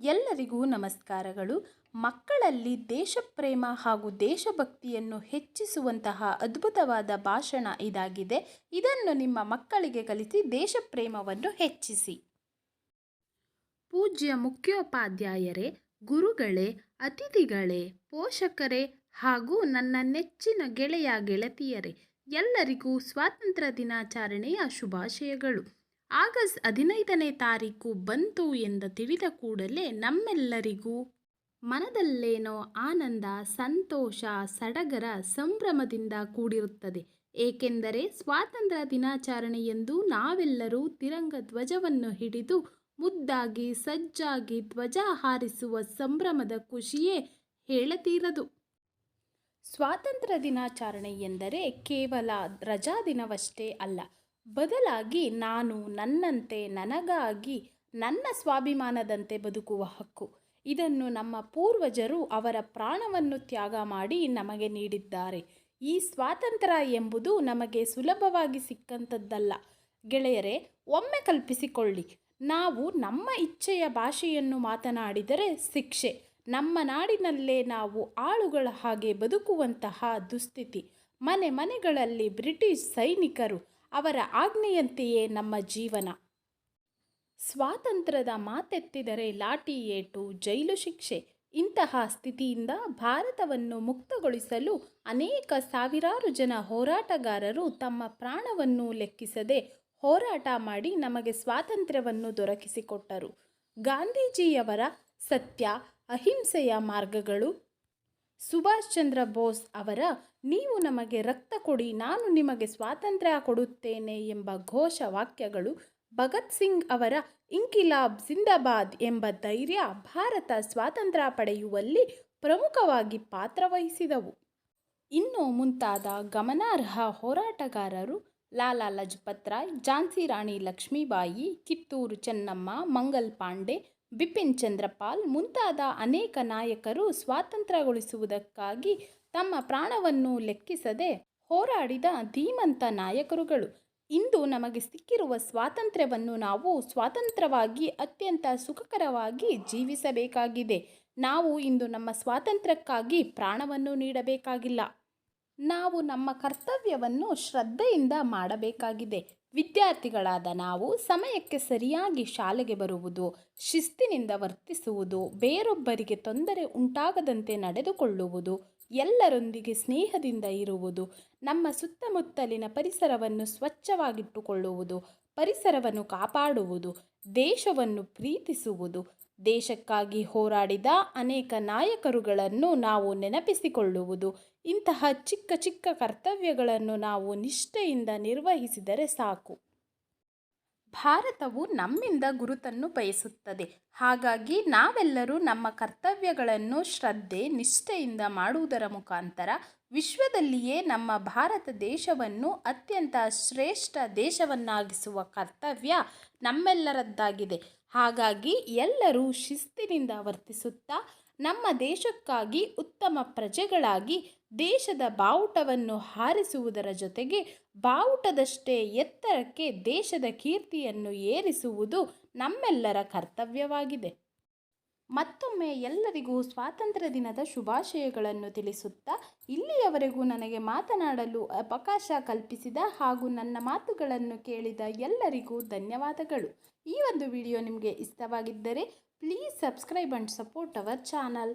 ಎಲ್ಲರಿಗೂ ನಮಸ್ಕಾರಗಳು. ಮಕ್ಕಳಲ್ಲಿ ದೇಶಪ್ರೇಮ ಹಾಗೂ ದೇಶಭಕ್ತಿಯನ್ನು ಹೆಚ್ಚಿಸುವಂತಹ ಅದ್ಭುತವಾದ ಭಾಷಣ ಇದಾಗಿದೆ. ಇದನ್ನು ನಿಮ್ಮ ಮಕ್ಕಳಿಗೆ ಕಲಿಸಿ ದೇಶಪ್ರೇಮವನ್ನು ಹೆಚ್ಚಿಸಿ. ಪೂಜ್ಯ ಮುಖ್ಯೋಪಾಧ್ಯಾಯರೇ, ಗುರುಗಳೇ, ಅತಿಥಿಗಳೇ, ಪೋಷಕರೇ ಹಾಗೂ ನನ್ನ ನೆಚ್ಚಿನ ಗೆಳೆಯ ಗೆಳತಿಯರೇ, ಎಲ್ಲರಿಗೂ ಸ್ವಾತಂತ್ರ್ಯ ದಿನಾಚರಣೆಯ ಶುಭಾಶಯಗಳು. ಆಗಸ್ಟ್ ಹದಿನೈದನೇ ತಾರೀಕು ಬಂತು ಎಂದು ತಿಳಿದ ಕೂಡಲೇ ನಮ್ಮೆಲ್ಲರಿಗೂ ಮನದಲ್ಲೇನೋ ಆನಂದ, ಸಂತೋಷ, ಸಡಗರ ಸಂಭ್ರಮದಿಂದ ಕೂಡಿರುತ್ತದೆ. ಏಕೆಂದರೆ ಸ್ವಾತಂತ್ರ್ಯ ದಿನಾಚರಣೆಯೆಂದು ನಾವೆಲ್ಲರೂ ತಿರಂಗ ಧ್ವಜವನ್ನು ಹಿಡಿದು ಮುದ್ದಾಗಿ ಸಜ್ಜಾಗಿ ಧ್ವಜ ಹಾರಿಸುವ ಸಂಭ್ರಮದ ಖುಷಿಯೇ ಹೇಳತೀರದು. ಸ್ವಾತಂತ್ರ್ಯ ದಿನಾಚರಣೆ ಎಂದರೆ ಕೇವಲ ರಜಾ ದಿನವಷ್ಟೇ ಅಲ್ಲ ಬದಲಾಗಿ ನಾನು ನನ್ನಂತೆ ನನಗಾಗಿ ನನ್ನ ಸ್ವಾಭಿಮಾನದಂತೆ ಬದುಕುವ ಹಕ್ಕು. ಇದನ್ನು ನಮ್ಮ ಪೂರ್ವಜರು ಅವರ ಪ್ರಾಣವನ್ನು ತ್ಯಾಗ ಮಾಡಿ ನಮಗೆ ನೀಡಿದ್ದಾರೆ. ಈ ಸ್ವಾತಂತ್ರ್ಯ ಎಂಬುದು ನಮಗೆ ಸುಲಭವಾಗಿ ಸಿಕ್ಕಂಥದ್ದಲ್ಲ. ಗೆಳೆಯರೇ, ಒಮ್ಮೆ ಕಲ್ಪಿಸಿಕೊಳ್ಳಿ. ನಾವು ನಮ್ಮ ಇಚ್ಛೆಯ ಭಾಷೆಯನ್ನು ಮಾತನಾಡಿದರೆ ಶಿಕ್ಷೆ. ನಮ್ಮ ನಾಡಿನಲ್ಲೇ ನಾವು ಆಳುಗಳ ಹಾಗೆ ಬದುಕುವಂತಹ ದುಸ್ಥಿತಿ. ಮನೆ ಮನೆಗಳಲ್ಲಿ ಬ್ರಿಟಿಷ್ ಸೈನಿಕರು ಅವರ ಆಜ್ಞೆಯಂತೆಯೇ ನಮ್ಮ ಜೀವನ. ಸ್ವಾತಂತ್ರ್ಯದ ಮಾತೆತ್ತಿದರೆ ಲಾಠಿ ಏಟು, ಜೈಲು ಶಿಕ್ಷೆ, ಇಂತಹ ಸ್ಥಿತಿಯಿಂದ ಭಾರತವನ್ನು ಮುಕ್ತಗೊಳಿಸಲು ಅನೇಕ ಸಾವಿರಾರು ಜನ ಹೋರಾಟಗಾರರು ತಮ್ಮ ಪ್ರಾಣವನ್ನು ಲೆಕ್ಕಿಸದೆ ಹೋರಾಟ ಮಾಡಿ ನಮಗೆ ಸ್ವಾತಂತ್ರ್ಯವನ್ನು ದೊರಕಿಸಿಕೊಟ್ಟರು. ಗಾಂಧೀಜಿಯವರ ಸತ್ಯ, ಅಹಿಂಸೆಯ ಮಾರ್ಗಗಳು ಸುಭಾಷ್ ಚಂದ್ರ ಬೋಸ್ ಅವರ ನೀವು ನಮಗೆ ರಕ್ತ ಕೊಡಿ, ನಾನು ನಿಮಗೆ ಸ್ವಾತಂತ್ರ್ಯ ಕೊಡುತ್ತೇನೆ ಎಂಬ ಘೋಷ ವಾಕ್ಯಗಳು ಭಗತ್ ಸಿಂಗ್ ಅವರ ಇಂಕಿಲಾಬ್ ಜಿಂದಾಬಾದ್ ಎಂಬ ಧೈರ್ಯ ಭಾರತ ಸ್ವಾತಂತ್ರ್ಯ ಪಡೆಯುವಲ್ಲಿ ಪ್ರಮುಖವಾಗಿ ಪಾತ್ರವಹಿಸಿದವು ಇನ್ನು ಮುಂತಾದ ಗಮನಾರ್ಹ ಹೋರಾಟಗಾರರು ಲಾಲಾ ಲಜಪತ್ ರಾಯ್, ಝಾನ್ಸಿ ರಾಣಿ ಲಕ್ಷ್ಮೀಬಾಯಿ, ಕಿತ್ತೂರು ಚೆನ್ನಮ್ಮ, ಮಂಗಲ್ ಪಾಂಡೆ ಬಿಪಿನ್ ಚಂದ್ರಪಾಲ್ ಮುಂತಾದ ಅನೇಕ ನಾಯಕರು ಸ್ವಾತಂತ್ರ್ಯಗೊಳಿಸುವುದಕ್ಕಾಗಿ ತಮ್ಮ ಪ್ರಾಣವನ್ನು ಲೆಕ್ಕಿಸದೆ ಹೋರಾಡಿದ ಧೀಮಂತ ನಾಯಕರುಗಳು. ಇಂದು ನಮಗೆ ಸಿಕ್ಕಿರುವ ಸ್ವಾತಂತ್ರ್ಯವನ್ನು ನಾವು ಸ್ವಾತಂತ್ರ್ಯವಾಗಿ ಅತ್ಯಂತ ಸುಖಕರವಾಗಿ ಜೀವಿಸಬೇಕಾಗಿದೆ. ನಾವು ಇಂದು ನಮ್ಮ ಸ್ವಾತಂತ್ರ್ಯಕ್ಕಾಗಿ ಪ್ರಾಣವನ್ನು ನೀಡಬೇಕಾಗಿಲ್ಲ. ನಾವು ನಮ್ಮ ಕರ್ತವ್ಯವನ್ನು ಶ್ರದ್ಧೆಯಿಂದ ಮಾಡಬೇಕಾಗಿದೆ. ವಿದ್ಯಾರ್ಥಿಗಳಾದ ನಾವು ಸಮಯಕ್ಕೆ ಸರಿಯಾಗಿ ಶಾಲೆಗೆ ಬರುವುದು, ಶಿಸ್ತಿನಿಂದ ವರ್ತಿಸುವುದು, ಬೇರೊಬ್ಬರಿಗೆ ತೊಂದರೆ ಉಂಟಾಗದಂತೆ ನಡೆದುಕೊಳ್ಳುವುದು, ಎಲ್ಲರೊಂದಿಗೆ ಸ್ನೇಹದಿಂದ ಇರುವುದು, ನಮ್ಮ ಸುತ್ತಮುತ್ತಲಿನ ಪರಿಸರವನ್ನು ಸ್ವಚ್ಛವಾಗಿಟ್ಟುಕೊಳ್ಳುವುದು, ಪರಿಸರವನ್ನು ಕಾಪಾಡುವುದು, ದೇಶವನ್ನು ಪ್ರೀತಿಸುವುದು ದೇಶಕ್ಕಾಗಿ ಹೋರಾಡಿದ ಅನೇಕ ನಾಯಕರುಗಳನ್ನು ನಾವು ನೆನಪಿಸಿಕೊಳ್ಳುವುದು. ಇಂತಹ ಚಿಕ್ಕ ಚಿಕ್ಕ ಕರ್ತವ್ಯಗಳನ್ನು ನಾವು ನಿಷ್ಠೆಯಿಂದ ನಿರ್ವಹಿಸಿದರೆ ಸಾಕು. ಭಾರತವು ನಮ್ಮಿಂದ ಗುರುತನ್ನು ಬಯಸುತ್ತದೆ. ಹಾಗಾಗಿ ನಾವೆಲ್ಲರೂ ನಮ್ಮ ಕರ್ತವ್ಯಗಳನ್ನು ಶ್ರದ್ಧೆ, ನಿಷ್ಠೆಯಿಂದ ಮಾಡುವುದರ ಮುಖಾಂತರ ವಿಶ್ವದಲ್ಲಿಯೇ ನಮ್ಮ ಭಾರತ ದೇಶವನ್ನು ಅತ್ಯಂತ ಶ್ರೇಷ್ಠ ದೇಶವನ್ನಾಗಿಸುವ ಕರ್ತವ್ಯ ನಮ್ಮೆಲ್ಲರದ್ದಾಗಿದೆ. ಹಾಗಾಗಿ ಎಲ್ಲರೂ ಶಿಸ್ತಿನಿಂದ ವರ್ತಿಸುತ್ತಾ ನಮ್ಮ ದೇಶಕ್ಕಾಗಿ ಉತ್ತಮ ಪ್ರಜೆಗಳಾಗಿ ದೇಶದ ಬಾವುಟವನ್ನು ಹಾರಿಸುವುದರ ಜೊತೆಗೆ ಬಾವುಟದಷ್ಟೇ ಎತ್ತರಕ್ಕೆ ದೇಶದ ಕೀರ್ತಿಯನ್ನು ಏರಿಸುವುದು ನಮ್ಮೆಲ್ಲರ ಕರ್ತವ್ಯವಾಗಿದೆ. ಮತ್ತೊಮ್ಮೆ ಎಲ್ಲರಿಗೂ ಸ್ವಾತಂತ್ರ್ಯ ದಿನದ ಶುಭಾಶಯಗಳನ್ನು ತಿಳಿಸುತ್ತಾ ಇಲ್ಲಿಯವರೆಗೂ ನನಗೆ ಮಾತನಾಡಲು ಅವಕಾಶ ಕಲ್ಪಿಸಿದ ಹಾಗೂ ನನ್ನ ಮಾತುಗಳನ್ನು ಕೇಳಿದ ಎಲ್ಲರಿಗೂ ಧನ್ಯವಾದಗಳು. ಈ ಒಂದು ವಿಡಿಯೋ ನಿಮಗೆ ಇಷ್ಟವಾಗಿದ್ದರೆ please subscribe and support our channel.